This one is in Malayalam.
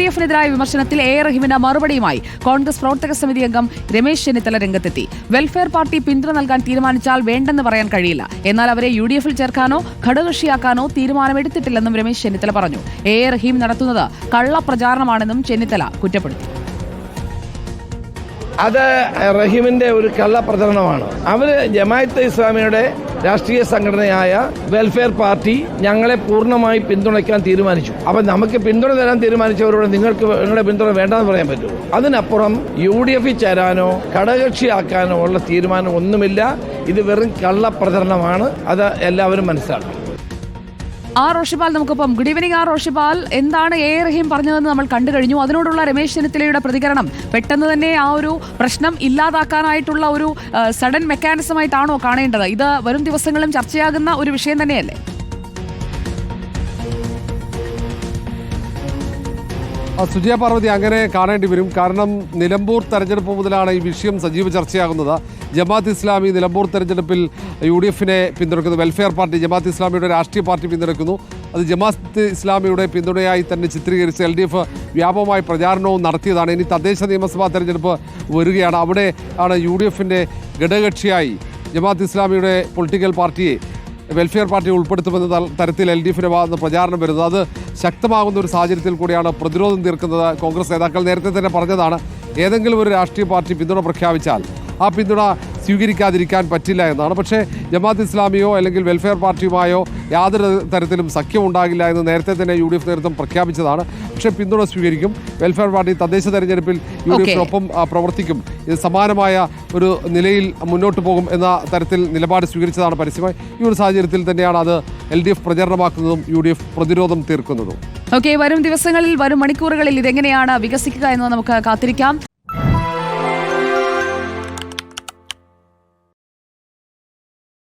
D എഫിനെതിരായ വിമർശനത്തിൽ A. റഹീമിന് മറുപടിയുമായി കോൺഗ്രസ് പ്രവർത്തക സമിതി അംഗം രമേശ് ചെന്നിത്തല രംഗത്തെത്തി. വെൽഫെയർ പാർട്ടി പിന്തുണ നൽകാൻ തീരുമാനിച്ചാൽ വേണ്ടെന്ന് പറയാൻ കഴിയില്ല. എന്നാൽ അവരെ യു ഡി എഫിൽ ചേർക്കാനോ ഘടകകക്ഷിയാക്കാനോ തീരുമാനമെടുത്തിട്ടില്ലെന്നും രമേശ് ചെന്നിത്തല പറഞ്ഞു. എ. റഹീം നടത്തുന്നത് കള്ളപ്രചാരണമാണെന്നും ചെന്നിത്തല കുറ്റപ്പെടുത്തി. അത് റഹീമിന്റെ ഒരു കള്ളപ്രചരണമാണ് അവർ ജമാ ഇസ്ലാമിയുടെ രാഷ്ട്രീയ സംഘടനയായ വെൽഫെയർ പാർട്ടി ഞങ്ങളെ പൂർണമായി പിന്തുണയ്ക്കാൻ തീരുമാനിച്ചു. അപ്പൊ നമുക്ക് പിന്തുണ തരാൻ തീരുമാനിച്ചവരോട് നിങ്ങൾക്ക് നിങ്ങളുടെ പിന്തുണ വേണ്ടെന്ന് പറയാൻ പറ്റുമോ? അതിനപ്പുറം യു ഡി എഫിൽ ചേരാനോ ഘടകകക്ഷിയാക്കാനോ ഉള്ള തീരുമാനം ഒന്നുമില്ല. ഇത് വെറും കള്ളപ്രചരണമാണ്. അത് എല്ലാവരും മനസ്സിലാക്കണം. ആർ റോഷിപാൽ നമുക്കൊപ്പം. ഗുഡ് ഈവനിങ് ആർ റോഷിപാൽ എന്താണ് എ റഹീം പറഞ്ഞതെന്ന് നമ്മൾ കണ്ടു കഴിഞ്ഞു. അതിനോടുള്ള രമേശ് ചെന്നിത്തലയുടെ പ്രതികരണം പെട്ടെന്ന് തന്നെ ആ ഒരു പ്രശ്നം ഇല്ലാതാക്കാനായിട്ടുള്ള ഒരു സഡൻ മെക്കാനിസമായിട്ടാണോ കാണേണ്ടത്? ഇത് വരും ദിവസങ്ങളും ചർച്ചയാകുന്ന ഒരു വിഷയം തന്നെയല്ലേ? സുജയ പാർവതി അങ്ങനെ കാണേണ്ടി വരും. കാരണം നിലമ്പൂർ തെരഞ്ഞെടുപ്പ് മുതലാണ് ഈ വിഷയം സജീവ ചർച്ചയാകുന്നത്. ജമാഅത്ത് ഇസ്ലാമി നിലമ്പൂർ തെരഞ്ഞെടുപ്പിൽ യു ഡി എഫിനെ പിന്തുണയ്ക്കുന്നു. വെൽഫെയർ പാർട്ടി ജമാഅത്ത് ഇസ്ലാമിയുടെ രാഷ്ട്രീയ പാർട്ടി പിന്തുണയ്ക്കുന്നു. അത് ജമാഅത്ത് ഇസ്ലാമിയുടെ പിന്തുണയായി തന്നെ ചിത്രീകരിച്ച് എൽ ഡി എഫ് വ്യാപകമായ പ്രചാരണവും നടത്തിയതാണ്. ഇനി തദ്ദേശ നിയമസഭാ തെരഞ്ഞെടുപ്പ് വരികയാണ്. അവിടെ ആണ് യു ഡി എഫിന്റെ ഘടകകക്ഷിയായി ജമാഅത്ത് ഇസ്ലാമിയുടെ പൊളിറ്റിക്കൽ പാർട്ടിയെ വെൽഫെയർ പാർട്ടി ഉൾപ്പെടുത്തുമെന്ന തരത്തിൽ എൽ ഡി എഫിന്റെ ഭാഗത്ത് പ്രചാരണം വരുന്നത്. അത് ശക്തമാകുന്ന ഒരു സാഹചര്യത്തിൽ കൂടിയാണ് പ്രതിരോധം തീർക്കുന്നത് കോൺഗ്രസ് നേതാക്കൾ നേരത്തെ തന്നെ പറഞ്ഞതാണ്. ഏതെങ്കിലും ഒരു രാഷ്ട്രീയ പാർട്ടി പിന്തുണ പ്രഖ്യാപിച്ചാൽ ആ പിന്തുണ സ്വീകരിക്കാതിരിക്കാൻ പറ്റില്ല എന്നാണ്. പക്ഷേ ജമാഅത്ത് ഇസ്ലാമിയോ അല്ലെങ്കിൽ വെൽഫെയർ പാർട്ടിയുമായോ യാതൊരു തരത്തിലും സഖ്യം ഉണ്ടാകില്ല എന്ന് നേരത്തെ തന്നെ യു ഡി എഫ് നേതൃത്വം പ്രഖ്യാപിച്ചതാണ്. പക്ഷേ പിന്തുണ സ്വീകരിക്കും. വെൽഫെയർ പാർട്ടി തദ്ദേശ തെരഞ്ഞെടുപ്പിൽ യു ഡി എഫിനൊപ്പം പ്രവർത്തിക്കും. ഇത് സമാനമായ ഒരു നിലയിൽ മുന്നോട്ട് പോകും എന്ന തരത്തിൽ നിലപാട് സ്വീകരിച്ചതാണ് പരസ്യമായി. ഈ ഒരു സാഹചര്യത്തിൽ തന്നെയാണ് അത് എൽ ഡി എഫ് പ്രചരണമാക്കുന്നതും യു ഡി എഫ് പ്രതിരോധം തീർക്കുന്നതും. ഓക്കെ വരും ദിവസങ്ങളിൽ വരും മണിക്കൂറുകളിൽ ഇതെങ്ങനെയാണ് വികസിക്കുക എന്ന് നമുക്ക് കാത്തിരിക്കാം.